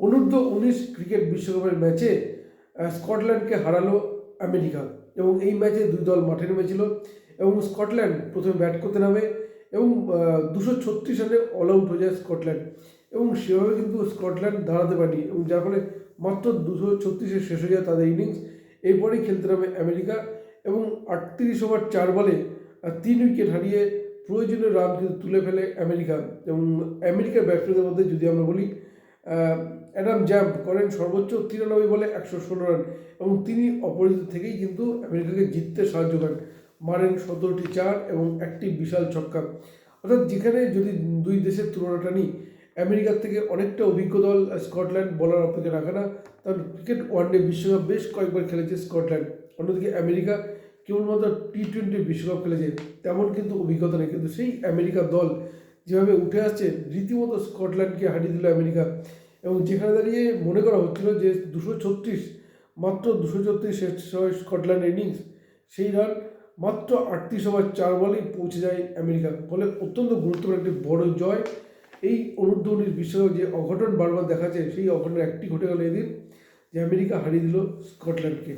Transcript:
অনূর্ধ্ব উনিশ ক্রিকেট বিশ্বকাপের ম্যাচে স্কটল্যান্ডকে হারালো আমেরিকা এবং এই ম্যাচে দুই দল মাঠে নেমেছিল এবং স্কটল্যান্ড প্রথমে ব্যাট করতে নামে এবং দুশো ছত্রিশ রানে অল আউট হয়ে যায় স্কটল্যান্ড এবং সেভাবে কিন্তু স্কটল্যান্ড দাঁড়াতে পারেনি এবং যার ফলে মাত্র দুশো ছত্রিশে শেষ হয়ে যায় তাদের ইনিংস। এরপরেই খেলতে নামে আমেরিকা এবং আটত্রিশ ওভার চার বলে তিন উইকেট হারিয়ে প্রয়োজনীয় রান কিন্তু তুলে ফেলে আমেরিকা এবং আমেরিকার ব্যাটসম্যানদের মধ্যে যদি আমরা বলি অ্যাডাম জ্যাম্প করেন সর্বোচ্চ তিরানব্বই বলে একশো ষোলো রান এবং তিনি অপরাজিত থেকেই কিন্তু আমেরিকাকে জিততে সাহায্য করেন। মারেন সতেরোটি চার এবং একটি বিশাল ছক্কা। অর্থাৎ যেখানে যদি দুই দেশের তুলনাটা নিই, আমেরিকার থেকে অনেকটা অভিজ্ঞ দল স্কটল্যান্ড বলার অপেক্ষা রাখে না। কারণ ক্রিকেট ওয়ানডে বিশ্বকাপ বেশ কয়েকবার খেলেছে স্কটল্যান্ড। অন্যদিকে আমেরিকা কেবলমাত্র টি টোয়েন্টি বিশ্বকাপ খেলেছে, তেমন কিন্তু অভিজ্ঞতা নেই। কিন্তু সেই আমেরিকা দল যেভাবে উঠে আসছে, রীতিমতো স্কটল্যান্ডকে হারিয়ে দিল আমেরিকা। এবং যেখানে দাঁড়িয়ে মনে করা হচ্ছিল যে দুশো ছত্রিশ, মাত্র দুশো ছত্রিশ শেষ হয় স্কটল্যান্ড ইনিংস সেই রান মাত্র আটত্রিশ ওভার চার বলেই পৌঁছে যায় আমেরিকা। ফলে অত্যন্ত গুরুত্বপূর্ণ একটি বড় জয়। এই অনূর্ধ্ব উনিশ বিশ্বকাপ যে অঘটন বারবার দেখা যায় সেই অঘটনের একটি ঘটে গেল এদিন, যে আমেরিকা হারিয়ে দিল স্কটল্যান্ডকে